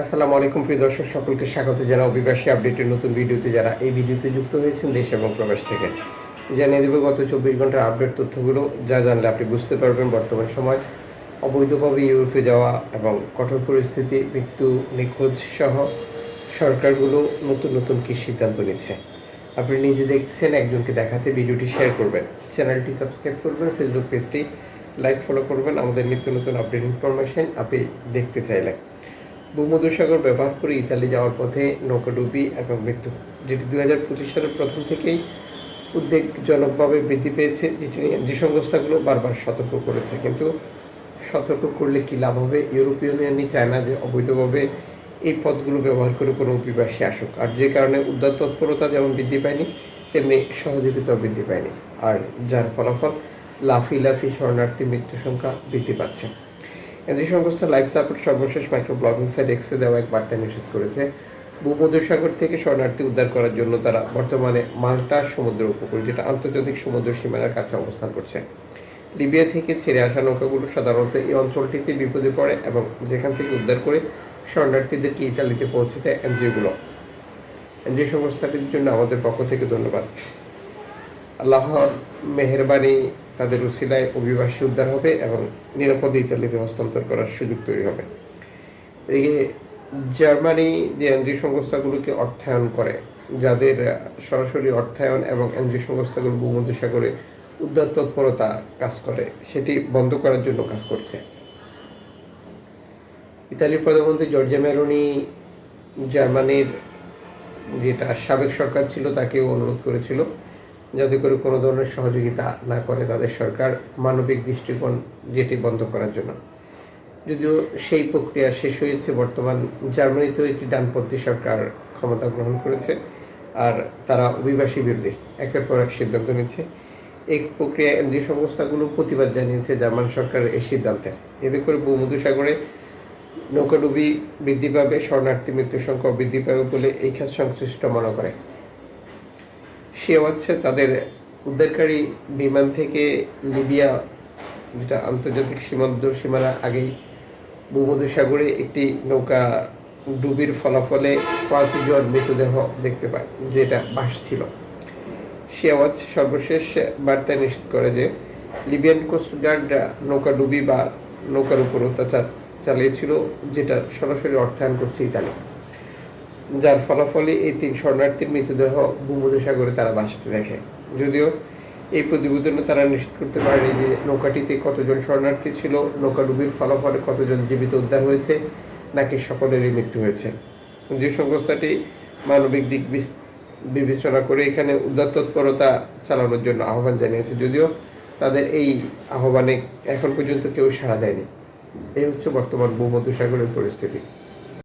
আসসালামু আলাইকুম, প্রিয় দর্শক, সকলকে স্বাগত যারা অভিবাসী আপডেটের নতুন ভিডিওতে। যারা এই ভিডিওতে যুক্ত হয়েছেন দেশ এবং প্রবাস থেকে, জানিয়ে দেবো গত চব্বিশ ঘণ্টার আপডেট তথ্যগুলো। যা জানলে আপনি বুঝতে পারবেন বর্তমান সময়, অবৈধভাবে ইউরোপে যাওয়া এবং কঠোর পরিস্থিতি, মৃত্যু নিখোঁজ সহ সরকারগুলো নতুন নতুন কী সিদ্ধান্ত নিচ্ছে। আপনি নিজে দেখছেন, একজনকে দেখাতে ভিডিওটি শেয়ার করবেন। চ্যানেলটি সাবস্ক্রাইব করবেন ফেসবুক পেজটি লাইক ফলো করবেন। আমাদের নিত্য নতুন আপডেট ইনফরমেশন আপনি দেখতে চাইলে। ভূমধ্যসাগর ব্যবহার করে ইতালি যাওয়ার পথে নৌকাডুবি এবং মৃত্যু, যেটি দু হাজার পঁচিশ সালের প্রথম থেকেই উদ্বেগজনকভাবে বৃদ্ধি পেয়েছে, যেটি নিয়ে যে সংস্থাগুলো বারবার সতর্ক করেছে। কিন্তু সতর্ক করলে কি লাভ হবে? ইউরোপীয় ইউনিয়নই চায় না যে অবৈধভাবে এই পথগুলো ব্যবহার করে কোনো অভিবাসী আসুক। আর যে কারণে উদ্ধার তৎপরতা যেমন বৃদ্ধি পায়নি, তেমনি সহযোগিতাও বৃদ্ধি পায়নি। আর যার ফলাফল লাফি লাফি শরণার্থী মৃত্যু সংখ্যা বৃদ্ধি পাচ্ছে। এনজি সংস্থা লাইফ সাপোর্ট সর্বশেষ মাইক্রো ব্লগিং সাইট এক্সে দেওয়া এক বার্তা নিশ্চিত করেছে। ভূমধ্যসাগর থেকে শরণার্থী উদ্ধার করার জন্য তারা বর্তমানে মাল্টা সমুদ্র উপকূল, যেটা আন্তর্জাতিক সমুদ্র সীমানার কাছে অবস্থান করছে। লিবিয়া থেকে ছেড়ে আসা নৌকাগুলো সাধারণত এই অঞ্চলটিতে বিপদে পড়ে এবং যেখান থেকে উদ্ধার করে শরণার্থীদেরকে ইতালিতে পৌঁছে দেয় এনজিওগুলো। এনজিও সংস্থাটির জন্য আমাদের পক্ষ থেকে ধন্যবাদ। আল্লাহর মেহরবানি তাদের উসিলায় অভিবাসী উদ্ধার হবে এবং নিরাপদে ইতালিতে হস্তান্তর করার সুযোগ তৈরি হবে। এই জার্মানি যে এনজিও সংস্থাগুলোকে অর্থায়ন করে, যাদের সরাসরি অর্থায়ন এবং এনজিও সংস্থাগুলো ভূমধ্যসাগরে উদ্ধার তৎপরতা কাজ করে, সেটি বন্ধ করার জন্য কাজ করছে। ইতালির প্রধানমন্ত্রী জর্জা মেরোনি জার্মানির যেটা সাবেক সরকার ছিল, তাকেও অনুরোধ করেছিল। যাতে করে কোনো ধরনের সহযোগিতা না করে তাদের সরকার মানবিক দৃষ্টিকোণ যেটি বন্ধ করার জন্য। যদিও সেই প্রক্রিয়া শেষ হয়েছে, বর্তমান জার্মানিতেও একটি ডানপন্থী সরকার ক্ষমতা গ্রহণ করেছে আর তারা অভিবাসী বিরোধী একের পর এক সিদ্ধান্ত নিচ্ছে। এই প্রক্রিয়া যে সংস্থাগুলো প্রতিবাদ জানিয়েছে জার্মান সরকারের এই সিদ্ধান্তে। এতে করে ভূমধ্যসাগরে নৌকাডুবি বৃদ্ধি পাবে, শরণার্থী মৃত্যুর সংখ্যা বৃদ্ধি পাবে বলে এই খাত সংশ্লিষ্ট মনে করে। সে হচ্ছে তাদের উদ্ধারকারী বিমান থেকে লিবিয়া, যেটা আন্তর্জাতিক সীমান্ত সীমানা আগেই ভূমধ্যসাগরে একটি নৌকা ডুবির ফলাফলে পাঁচজন মৃতদেহ দেখতে পায়, যেটা ভাসছিল সে আওয়াজ সর্বশেষ বার্তা নিশ্চিত করে যে লিবিয়ান কোস্টগার্ড নৌকা ডুবি বা নৌকার উপর অত্যাচার চালিয়েছিল, যেটা সরাসরি অর্থায়ন করছে ইতালি। যার ফলাফলে এই তিন শরণার্থীর মৃতদেহ ভূমধ্যসাগরে তারা ভাসতে দেখে। যদিও এই প্রতিবেদনে তারা নিশ্চিত করতে পারেনি যে নৌকাটিতে কতজন শরণার্থী ছিল, নৌকা নৌকাডুবির ফলাফলে কতজন জীবিত উদ্ধার হয়েছে, নাকি সকলেরই মৃত্যু হয়েছে। যে সংস্থাটি মানবিক দিক বিবেচনা করে এখানে উদ্ধার তৎপরতা চালানোর জন্য আহ্বান জানিয়েছে, যদিও তাদের এই আহ্বানে এখন পর্যন্ত কেউ সাড়া দেয়নি। এই হচ্ছে বর্তমান ভূমধ্যসাগরের পরিস্থিতি।